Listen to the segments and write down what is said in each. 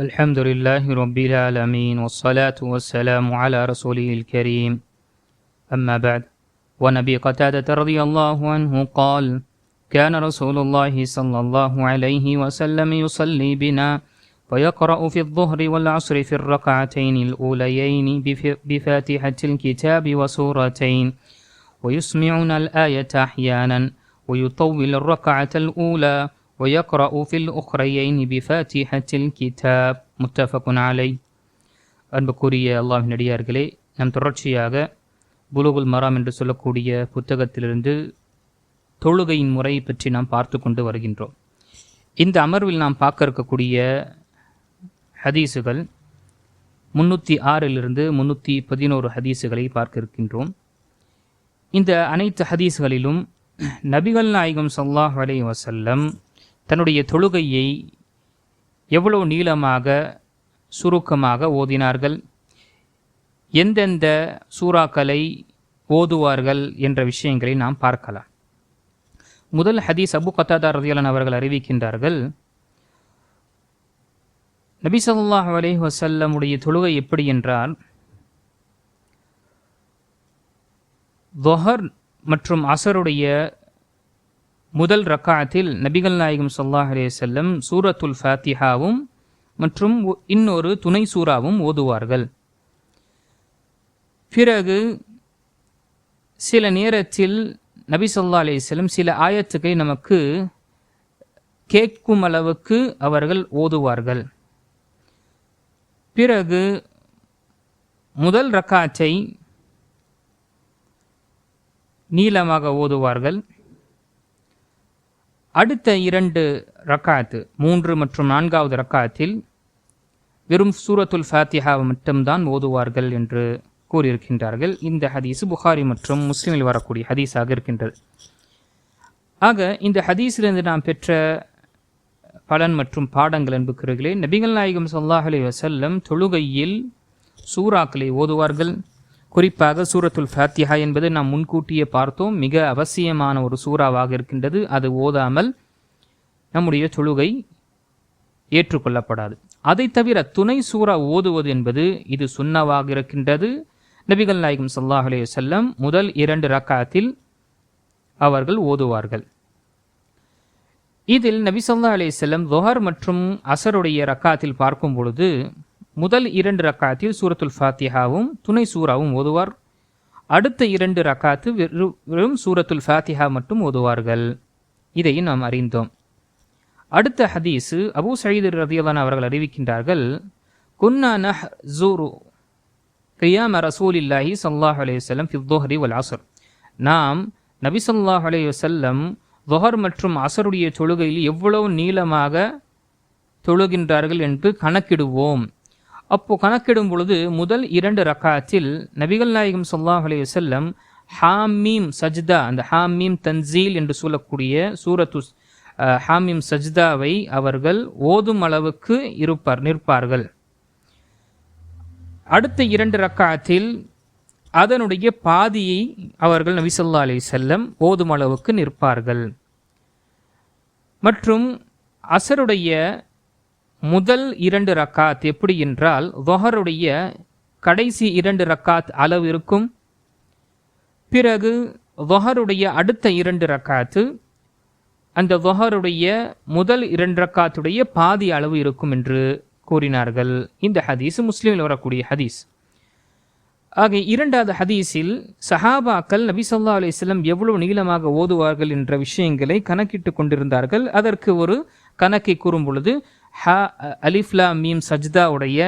الحمد لله رب العالمين والصلاة والسلام على رسوله الكريم. أما بعد ونبي قتادة رضي الله عنه قال كان رسول الله صلى الله عليه وسلم يصلي بنا ويقرأ في الظهر والعصر في الركعتين الأوليين بف- بفاتحة الكتاب وسورتين ويسمعنا الآية أحيانا ويطول الركعة الأولى ويقرأ في الأخريين بفاتحة الكتاب متفق عليه அன்புக்குரிய அல்லாஹின் நடிகார்களே நம் தொடர்ச்சியாக புலுகுல் மராம் என்று சொல்லக்கூடிய புத்தகத்திலிருந்து தொழுகையின் முறை பற்றி நாம் பார்த்து கொண்டு வருகின்றோம் இந்த அமர்வில் நாம் பார்க்க இருக்கக்கூடிய ஹதீஸுகள் முன்னூற்றி ஆறிலிருந்து முன்னூற்றி பதினோரு ஹதீஸுகளை பார்க்க இருக்கின்றோம் இந்த அனைத்து ஹதீஸ்களிலும் நபிகள் நாயகம் ஸல்லல்லாஹு அலைஹி வஸல்லம் தன்னுடைய தொழுகையை எவ்வளவு நீளமாக சுருக்கமாக ஓதினார்கள்? எந்தெந்த சூறாக்களை ஓதுவார்கள் என்ற விஷயங்களை நாம் பார்க்கலாம். முதல் ஹதீஸ் அபு கத்தாதா ரதியலன் அவர்கள் அறிவிக்கின்றார்கள் நபி சொல்லாஹ் அலி வசல்லமுடைய தொழுகை எப்படி என்றால் தொஹர் மற்றும் அசருடைய முதல் ரக்காத்தில் நபிகள் நாயகம் ஸல்லல்லாஹு அலே செல்லம் சூரத்துல் ஃபாத்திஹாவும் மற்றும் ஒ- இன்னொரு துணை சூறாவும் ஓதுவார்கள். பிறகு சில நேரத்தில் நபி சொல்லா அலே செல்லம் சில ஆயத்துக்களை நமக்கு கேட்கும் அளவுக்கு அவர்கள் ஓதுவார்கள். பிறகு முதல் ரக்காத்தை நீளமாக ஓதுவார்கள். அடுத்த இரண்டு ரக்காத்து மூன்று மற்றும் நான்காவது ரக்காத்தில் வெறும் சூரத்துல் ஃபாத்திஹா மட்டும்தான் ஓதுவார்கள் என்று கூறியிருக்கின்றார்கள். இந்த ஹதீஸ் புகாரி மற்றும் முஸ்லீமில் வரக்கூடிய ஹதீஸாக இருக்கின்றது. ஆக இந்த ஹதீஸிலிருந்து நாம் பெற்ற பலன் மற்றும் பாடங்கள் என்புக்கிறீர்களே நபிகள் நாயகம் ஸல்லல்லாஹு அலைஹி தொழுகையில் சூறாக்களை ஓதுவார்கள். குறிப்பாக சூரத்துல் ஃபாத்திஹா என்பது நாம் முன்கூட்டியே பார்த்தோம். மிக அவசியமான ஒரு சூறாவாக இருக்கின்றது. அது ஓதாமல் நம்முடைய தொழுகை ஏற்றுக்கொள்ளப்படாது. அதை தவிர துணை சூறா ஓதுவது என்பது இது சுன்னவாக இருக்கின்றது. நபிகள் நாயகம் சல்லாஹ் அலே செல்லம் முதல் இரண்டு ரக்காத்தில் அவர்கள் ஓதுவார்கள். இதில் நபி சொல்லா அலே செல்லம் தொஹர் மற்றும் அசருடைய ரக்காத்தில் பார்க்கும் பொழுது முதல் இரண்டு ரக்காத்தில் சூரத்துல் ஃபாத்திஹாவும் துணை சூறாவும் ஓதுவார். அடுத்த இரண்டு ரக்காத்து வெறும் சூரத்துல் ஃபாத்திஹா மட்டும் ஓதுவார்கள். இதையும் நாம் அறிந்தோம். அடுத்த ஹதீஸு அபு சயீது ரதியலான் அவர்கள் அறிவிக்கின்றார்கள் குன்னா நஹ் ஜூரு கியாம ரசூலில்லாஹி சல்லாஹ் அலையுசல்லம் ஃபித்தோஹரி வல் அசர் நாம் நபி சொல்லாஹ் அலையுசல்லம் தொஹர் மற்றும் அசருடைய தொழுகையில் எவ்வளவு நீளமாக தொழுகின்றார்கள் என்று கணக்கிடுவோம். அப்போ கணக்கிடும் பொழுது முதல் இரண்டு ரக்காத்தில் நபிகள் நாயகம் சொல்லாஹ் அலி வஸல்லம் ஹாமீம் சஜ்தா அந்த ஹாமீம் தன்சீல் என்று சொல்லக்கூடிய சூரத்து ஹாமீம் சஜ்தாவை அவர்கள் ஓதும் அளவுக்கு இருப்பார் நிற்பார்கள். அடுத்த இரண்டு ரக்காத்தில் அதனுடைய பாதியை அவர்கள் நபிசல்லா அலி செல்லம் ஓதும் அளவுக்கு நிற்பார்கள். மற்றும் அசருடைய முதல் இரண்டு ரக்காத் எப்படி என்றால் தொஹருடைய கடைசி இரண்டு ரக்காத் அளவு இருக்கும். பிறகு தொஹருடைய அடுத்த இரண்டு ரக்காத்து அந்த தொஹருடைய முதல் இரண்டு ரக்காத்துடைய பாதி அளவு இருக்கும் என்று கூறினார்கள். இந்த ஹதீஸ் முஸ்லீமில் வரக்கூடிய ஹதீஸ். ஆக இரண்டாவது ஹதீஸில் சஹாபாக்கள் நபி சொல்லா அலிஸ்லம் எவ்வளவு நீளமாக ஓதுவார்கள் என்ற விஷயங்களை கணக்கிட்டு கொண்டிருந்தார்கள். அதற்கு ஒரு கணக்கை கூறும் பொழுது ஹ அலிஃப்லா மீம் சஜ்தாவுடைய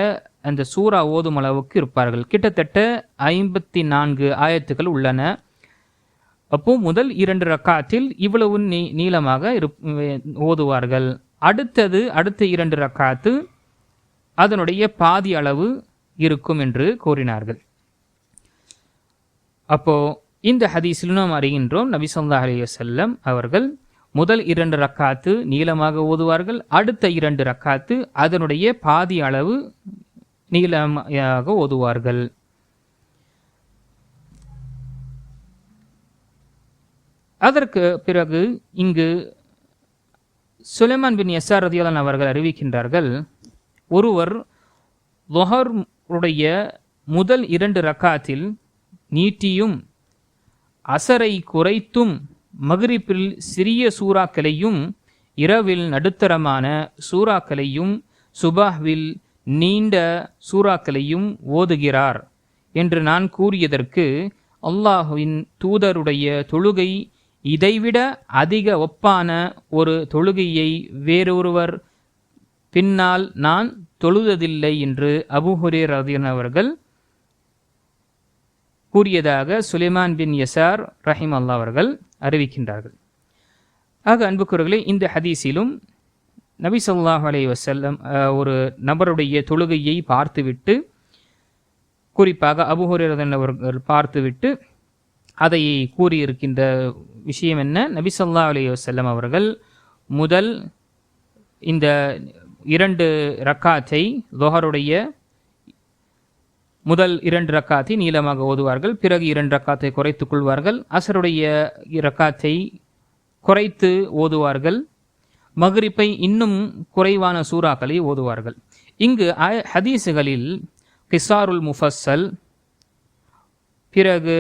அந்த சூரா ஓதும் அளவுக்கு இருப்பார்கள். கிட்டத்தட்ட ஐம்பத்தி நான்கு ஆயத்துக்கள் உள்ளன. அப்போ முதல் இரண்டு ரக்காத்தில் இவ்வளவு நீ நீளமாக இருப் ஓதுவார்கள். அடுத்தது அடுத்த இரண்டு ரக்காத்து அதனுடைய பாதி அளவு இருக்கும் என்று கூறினார்கள். அப்போ இந்த ஹதீஸில் நாம் அறிகின்றோம் நபி சொல்லா அலி வசல்லம் அவர்கள் முதல் இரண்டு ரக்காத்து நீளமாக ஓதுவார்கள் அடுத்த இரண்டு ரக்காத்து அதனுடைய பாதி அளவு நீளமாக ஓதுவார்கள். அதற்கு பிறகு இங்கு சுலைமான் பின் எஸ்ஆர் ரதியலான் அவர்கள் அறிவிக்கின்றார்கள் ஒருவர் லொஹருடைய உடைய முதல் இரண்டு ரக்காத்தில் நீட்டியும் அசரை குறைத்தும் மகிரிப்பில் சிறிய சூறாக்களையும் இரவில் நடுத்தரமான சூறாக்களையும் சுபாஹ்வில் நீண்ட சூறாக்களையும் ஓதுகிறார் என்று நான் கூறியதற்கு அல்லாஹுவின் தூதருடைய தொழுகை இதைவிட அதிக ஒப்பான ஒரு தொழுகையை வேறொருவர் பின்னால் நான் தொழுததில்லை என்று அபுஹுரே ரதியன் அவர்கள் கூறியதாக சுலைமான் பின் யசார் ரஹிம் அல்லா அவர்கள் அறிவிக்கின்றார்கள். ஆக அன்புக்குறர்களே இந்த ஹதீஸிலும் நபி சொல்லாஹ் அலை வசல்லம் ஒரு நபருடைய தொழுகையை பார்த்துவிட்டு குறிப்பாக அபுஹுரன் அவர்கள் பார்த்துவிட்டு அதை கூறியிருக்கின்ற விஷயம் என்ன? நபி சொல்லா அலி வசல்லம் அவர்கள் முதல் இந்த இரண்டு ரக்காத்தை லொஹருடைய முதல் இரண்டு ரக்காத்தை நீளமாக ஓதுவார்கள். பிறகு இரண்டு ரக்காத்தை குறைத்துக் கொள்வார்கள். அசருடைய ரக்காத்தை குறைத்து ஓதுவார்கள். மகரிப்பை இன்னும் குறைவான சூறாக்களை ஓதுவார்கள். இங்கு ஹதீஸுகளில் கிசாருல் முஃபஸ்ஸல் பிறகு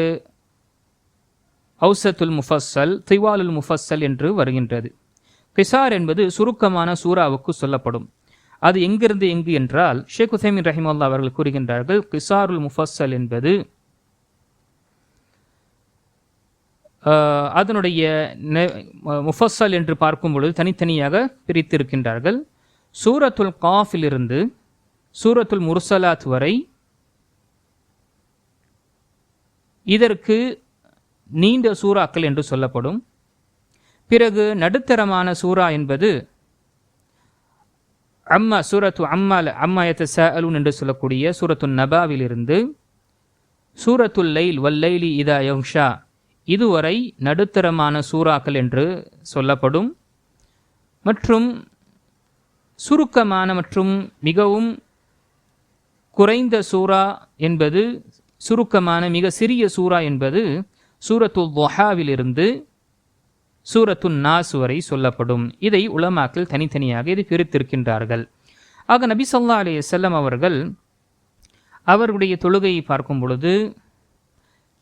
அவுசத்துல் முஃபஸ்ஸல் திவாலுல் முஃபஸ்ஸல் என்று வருகின்றது. கிசார் என்பது சுருக்கமான சூறாவுக்கு சொல்லப்படும். அது எங்கிருந்து எங்கு என்றால் ஷேக் ஹுசைமின் ரஹிமல்லா அவர்கள் கூறுகின்றார்கள் கிசாருல் முஃபஸ்ஸல் என்பது அதனுடைய முஃபஸ்ஸல் என்று பார்க்கும் பொழுது தனித்தனியாக பிரித்திருக்கின்றார்கள். சூரத்துல் காஃபிலிருந்து சூரத்துல் முர்சலாத் வரை இதற்கு நீண்ட சூறாக்கள் என்று சொல்லப்படும். பிறகு நடுத்தரமான சூறா என்பது அம்மா சூரத்து அம்மால் அம்மாயத்த சலூன் என்று சொல்லக்கூடிய சூரத்து நபாவிலிருந்து சூரத்துல் லைல் வல்லைலி இதா யங்ஷா இதுவரை நடுத்தரமான சூறாக்கள் என்று சொல்லப்படும். மற்றும் சுருக்கமான மற்றும் மிகவும் குறைந்த சூறா என்பது சுருக்கமான மிக சிறிய சூறா என்பது சூரத்துல் தொஹாவிலிருந்து சூரத்துன் நாஸ் வரை சொல்லப்படும். இதை உலமாக்கள் தனித்தனியாக இது பிரித்திருக்கின்றார்கள். ஆக நபி சொல்லா அலி செல்லம் அவர்கள் அவருடைய தொழுகையை பார்க்கும் பொழுது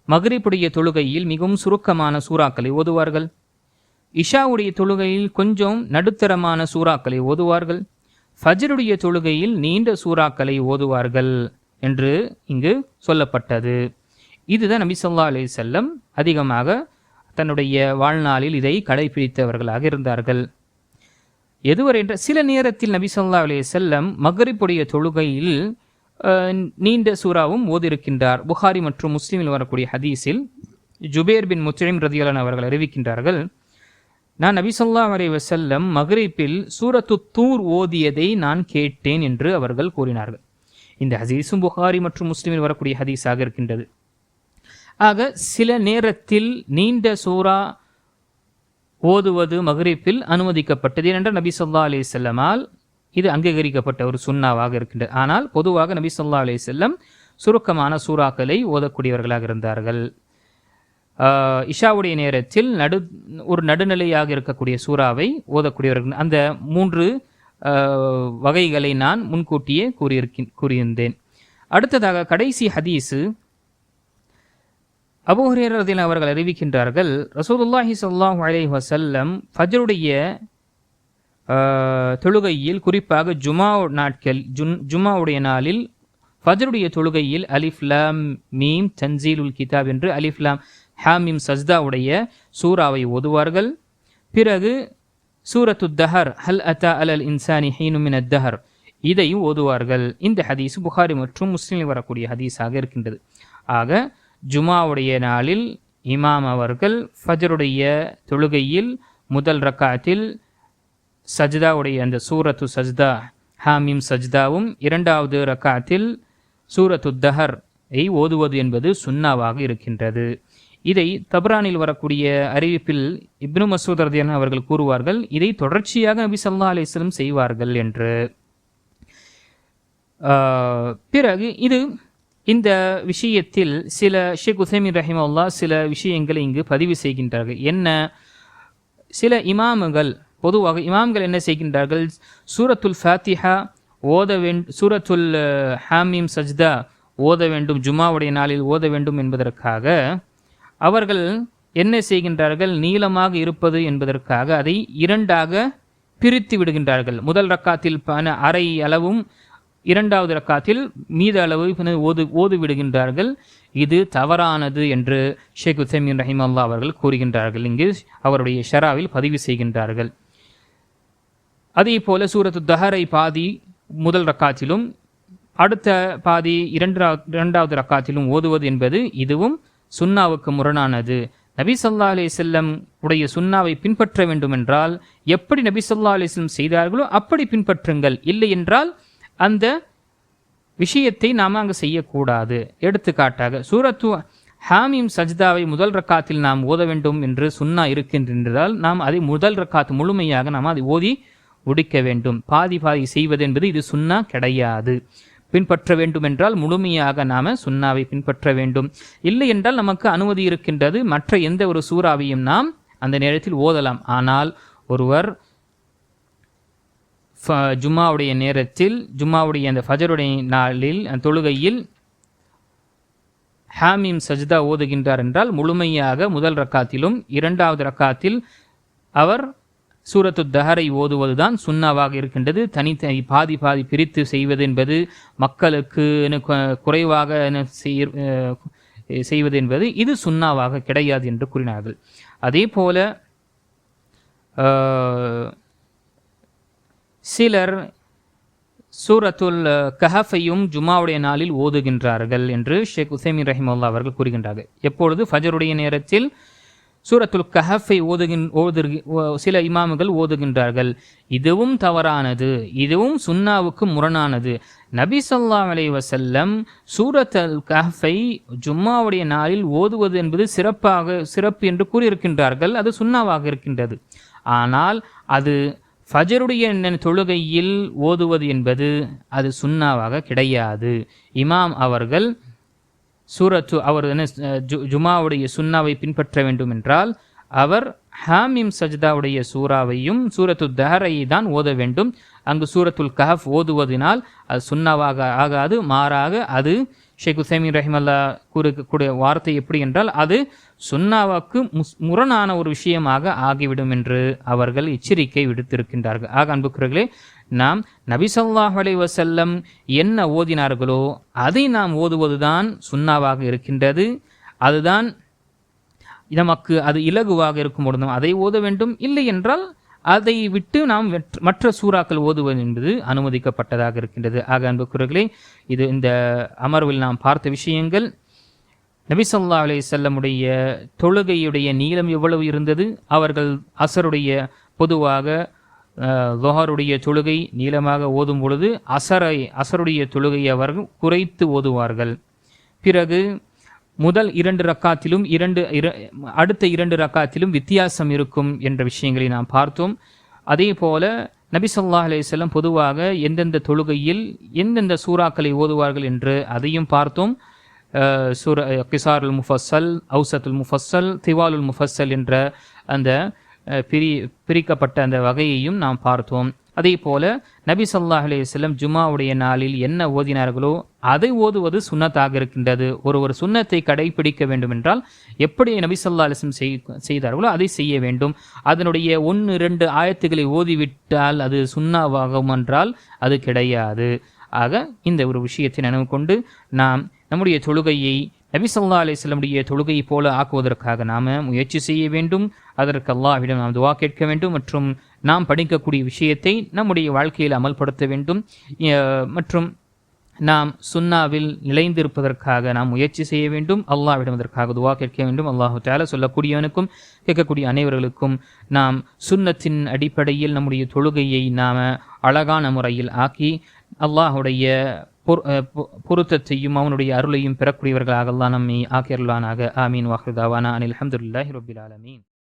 மகரிப்புடைய தொழுகையில் மிகவும் சுருக்கமான சூறாக்களை ஓதுவார்கள். இஷாவுடைய தொழுகையில் கொஞ்சம் நடுத்தரமான சூறாக்களை ஓதுவார்கள். ஃபஜருடைய தொழுகையில் நீண்ட சூறாக்களை ஓதுவார்கள் என்று இங்கு சொல்லப்பட்டது. இதுதான் நபி சொல்லா அலி செல்லம் அதிகமாக தன்னுடைய வாழ்நாளில் இதை கடைபிடித்தவர்களாக இருந்தார்கள். எதுவரை என்ற சில நேரத்தில் நபி சொல்லா அலே செல்லம் மகரிப்புடைய தொழுகையில் நீண்ட சூறாவும் ஓதிருக்கின்றார். புகாரி மற்றும் முஸ்லீமில் வரக்கூடிய ஹதீஸில் ஜுபேர் பின் முஸ்லிம் ரதியலன் அவர்கள் அறிவிக்கின்றார்கள் நான் நபி சொல்லா அலி வசல்லம் மகரிப்பில் சூரத்து தூர் ஓதியதை நான் கேட்டேன் என்று அவர்கள் கூறினார்கள். இந்த ஹதீஸும் புகாரி மற்றும் முஸ்லீமில் வரக்கூடிய ஹதீஸாக இருக்கின்றது. ஆக சில நேரத்தில் நீண்ட சூறா ஓதுவது மகரிப்பில் அனுமதிக்கப்பட்டது. ஏனென்றால் நபி சொல்லா அலி செல்லமால் இது அங்கீகரிக்கப்பட்ட ஒரு சுண்ணாவாக இருக்கின்றது ஆனால் பொதுவாக நபி சொல்லா அலி செல்லம் சுருக்கமான சூறாக்களை ஓதக்கூடியவர்களாக இருந்தார்கள். இஷாவுடைய நேரத்தில் நடு ஒரு நடுநிலையாக இருக்கக்கூடிய சூறாவை ஓதக்கூடியவர்கள் அந்த மூன்று வகைகளை நான் முன்கூட்டியே கூறியிருக்கேன் கூறியிருந்தேன். அடுத்ததாக கடைசி ஹதீஸு அபுஹரேரதில் அவர்கள் அறிவிக்கின்றார்கள் ரசூலுல்லாஹி சொல்லாஹ் அலை வசல்லம் ஃபஜருடைய தொழுகையில் குறிப்பாக ஜுமா நாட்கள் ஜுன் ஜுமாவுடைய நாளில் ஃபஜருடைய தொழுகையில் அலிஃப்லாம் மீம் தன்சீலுல் கிதாப் என்று அலிஃப்லாம் ஹாமிம் சஸ்தாவுடைய சூறாவை ஓதுவார்கள். பிறகு சூரத்து தஹர் ஹல் அத்தா அல் இன்சானி ஹீனுமின் தஹர் இதையும் ஓதுவார்கள். இந்த ஹதீஸ் புகாரி மற்றும் முஸ்லீமில் வரக்கூடிய ஹதீஸாக இருக்கின்றது. ஆக ஜுமாவுடைய நாளில் இமாம் அவர்கள் ஃபஜருடைய தொழுகையில் முதல் ரக்காத்தில் சஜ்தாவுடைய அந்த சூரத்து சஜ்தா ஹாமிம் சஜ்தாவும் இரண்டாவது ரக்காத்தில் சூரத்து தஹர் ஐ ஓதுவது என்பது சுன்னாவாக இருக்கின்றது. இதை தப்ரானில் வரக்கூடிய அறிவிப்பில் இப்னு மசூத் ரதியன் அவர்கள் கூறுவார்கள் இதை தொடர்ச்சியாக நபி சல்லா அலிஸ்லம் செய்வார்கள் என்று. பிறகு இது இந்த விஷயத்தில் சில ஷேக் உசைமின் ரஹிமல்லா சில விஷயங்களை இங்கு பதிவு செய்கின்றார்கள். என்ன? சில இமாமுகள் பொதுவாக இமாம்கள் என்ன செய்கின்றார்கள்? சூரத்துல் ஃபாத்திஹா ஓத வேண் சூரத்துல் ஹாமிம் சஜ்தா ஓத வேண்டும் ஜுமாவுடைய நாளில் ஓத வேண்டும் என்பதற்காக அவர்கள் என்ன செய்கின்றார்கள்? நீளமாக இருப்பது என்பதற்காக அதை இரண்டாக பிரித்து விடுகின்றார்கள். முதல் ரக்காத்தில் பன அரை அளவும் இரண்டாவது ரக்காத்தில் மீத அளவு ஓது ஓது விடுகின்றார்கள். இது தவறானது என்று ஷேக் உசைமின் ரஹிமல்லா அவர்கள் கூறுகின்றார்கள். இங்கு அவருடைய ஷராவில் பதிவு செய்கின்றார்கள். அதே போல சூரத்து தஹரை பாதி முதல் ரக்காத்திலும் அடுத்த பாதி இரண்டாவது இரண்டாவது ரக்காத்திலும் ஓதுவது என்பது இதுவும் சுன்னாவுக்கு முரணானது. நபி சொல்லா அலி செல்லம் உடைய சுன்னாவை பின்பற்ற வேண்டுமென்றால் எப்படி நபி சொல்லா அலி செல்லம் செய்தார்களோ அப்படி பின்பற்றுங்கள். இல்லை என்றால் அந்த விஷயத்தை நாம் அங்கு செய்யக்கூடாது. எடுத்துக்காட்டாக சூரத்து ஹாமிம் சஜ்தாவை முதல் ரக்காத்தில் நாம் ஓத வேண்டும் என்று சுன்னா இருக்கின்றதால் நாம் அதை முதல் ரக்காத் முழுமையாக நாம் அதை ஓதி முடிக்க வேண்டும். பாதி பாதி செய்வது என்பது இது சுன்னா கிடையாது. பின்பற்ற வேண்டும் என்றால் முழுமையாக நாம் சுன்னாவை பின்பற்ற வேண்டும். இல்லை என்றால் நமக்கு அனுமதி இருக்கின்றது. மற்ற எந்த ஒரு சூறாவையும் நாம் அந்த நேரத்தில் ஓதலாம். ஆனால் ஒருவர் ஜும்மாவுடைய நேரத்தில் ஜும்மாவுடைய அந்த ஃபஜருடைய நாளில் தொழுகையில் ஹாமீம் சஜ்தா ஓதுகின்றார் என்றால் முழுமையாக முதல் ரக்காத்திலும் இரண்டாவது ரக்காத்தில் அவர் சூரத்து தஹரை ஓதுவதுதான் சுன்னாவாக இருக்கின்றது. தனித்தனி பாதி பாதி பிரித்து செய்வது என்பது மக்களுக்கு என குறைவாக என செய்வது என்பது இது சுன்னாவாக கிடையாது என்று கூறினார்கள். அதே போல சிலர் சூரத்துல் கஹஃபையும் ஜுமாவுடைய நாளில் ஓதுகின்றார்கள் என்று ஷேக் உசைமின் ரஹிமல்லா அவர்கள் கூறுகின்றார்கள். எப்பொழுது ஃபஜருடைய நேரத்தில் சூரத்துல் கஹஃபை ஓதுகின் ஓது சில இமாமுகள் ஓதுகின்றார்கள். இதுவும் தவறானது. இதுவும் சுன்னாவுக்கு முரணானது. நபி சொல்லா அலை வசல்லம் சூரத் அல் கஹஃபை ஜும்மாவுடைய நாளில் ஓதுவது என்பது சிறப்பாக சிறப்பு என்று கூறியிருக்கின்றார்கள். அது சுன்னாவாக இருக்கின்றது. ஆனால் அது ஃபஜருடைய தொழுகையில் ஓதுவது என்பது அது சுன்னாவாக கிடையாது. இமாம் அவர்கள் சூரத்து அவர் என்ன ஜு ஜுமாவுடைய சுன்னாவை பின்பற்ற வேண்டும் என்றால் அவர் ஹாமிம் சஜ்தாவுடைய சூறாவையும் சூரத்து தஹரையை தான் ஓத வேண்டும். அங்கு சூரத்துல் கஹஃப் ஓதுவதினால் அது சுன்னாவாக ஆகாது மாறாக அது ஷேக் உசைமின் ரஹிமல்லா கூறக்கூடிய வார்த்தை எப்படி என்றால் அது சுன்னாவாக்கு முஸ் முரணான ஒரு விஷயமாக ஆகிவிடும் என்று அவர்கள் எச்சரிக்கை விடுத்திருக்கின்றார்கள். ஆக அன்புக்குறர்களே நாம் நபி ஸல்லல்லாஹு அலைஹி என்ன ஓதினார்களோ அதை நாம் ஓதுவதுதான் சுன்னாவாக இருக்கின்றது. அதுதான் நமக்கு அது இலகுவாக இருக்கும் பொழுதும் அதை ஓத வேண்டும். இல்லை என்றால் அதை விட்டு நாம் மற்ற சூறாக்கள் ஓதுவது என்பது அனுமதிக்கப்பட்டதாக இருக்கின்றது. ஆக அன்புக்குறர்களே இது இந்த அமர்வில் நாம் பார்த்த விஷயங்கள். நபிசல்லா அலி செல்லமுடைய தொழுகையுடைய நீளம் எவ்வளவு இருந்தது? அவர்கள் அசருடைய பொதுவாக அஹ், தொழுகை நீளமாக ஓதும் பொழுது அசரை அசருடைய தொழுகையை அவர்கள் குறைத்து ஓதுவார்கள். பிறகு முதல் இரண்டு ரக்காத்திலும் இரண்டு அடுத்த இரண்டு ரக்காத்திலும் வித்தியாசம் இருக்கும் என்ற விஷயங்களை நாம் பார்த்தோம். அதே போல நபி ஸல்லல்லாஹு அலையம் பொதுவாக எந்தெந்த தொழுகையில் எந்தெந்த சூறாக்களை ஓதுவார்கள் என்று அதையும் பார்த்தோம். சூரா சூர கிசாருல் முஃபஸ்ஸல் அவுசத்துல் முஃபஸ்ஸல் திவாலுல் முஃபஸ்ஸல் என்ற அந்த பிரி பிரிக்கப்பட்ட அந்த வகையையும் நாம் பார்த்தோம். அதே போல நபி ஸல்லல்லாஹு அலையம் ஜுமாவுடைய நாளில் என்ன ஓதினார்களோ அதை ஓதுவது சுன்னத்தாக இருக்கின்றது. ஒரு ஒரு சுன்னத்தை கடைபிடிக்க வேண்டுமென்றால் எப்படி நபி சொல்லா அலிஸ்லம் செய்- செய்தார்களோ அதை செய்ய வேண்டும். அதனுடைய ஒன்று இரண்டு ஆயத்துக்களை ஓதிவிட்டால் அது சுன்னாவாகும் என்றால் அது கிடையாது. ஆக இந்த ஒரு விஷயத்தை நினைவு கொண்டு நாம் நம்முடைய தொழுகையை நபி சொல்லா அலிஸ்லமுடைய தொழுகை போல ஆக்குவதற்காக நாம் முயற்சி செய்ய வேண்டும். அதற்கு அல்லாஹ்விடம் நாம் துவா கேட்க வேண்டும் மற்றும் நாம் படிக்கக்கூடிய விஷயத்தை நம்முடைய வாழ்க்கையில் அமல்படுத்த வேண்டும். மற்றும் நாம் சுன்னாவில் நிலைந்திருப்பதற்காக நாம் முயற்சி செய்ய வேண்டும். அல்லாஹ் அதற்காக துவா கேட்க வேண்டும். அல்லாஹு தால சொல்லக்கூடியவனுக்கும் கேட்கக்கூடிய அனைவர்களுக்கும் நாம் சுன்னத்தின் அடிப்படையில் நம்முடைய தொழுகையை நாம் அழகான முறையில் ஆக்கி அல்லாஹுடைய பொரு- பொருத்தத்தையும் அவனுடைய அருளையும் பெறக்கூடியவர்களாக அல்லாஹ் நம்மை ஆக்கியருளானாக. ஆமீன். வாஹிதாவானா அனில் அஹமதுல்லாஹி ரபில் ஆலமீன்.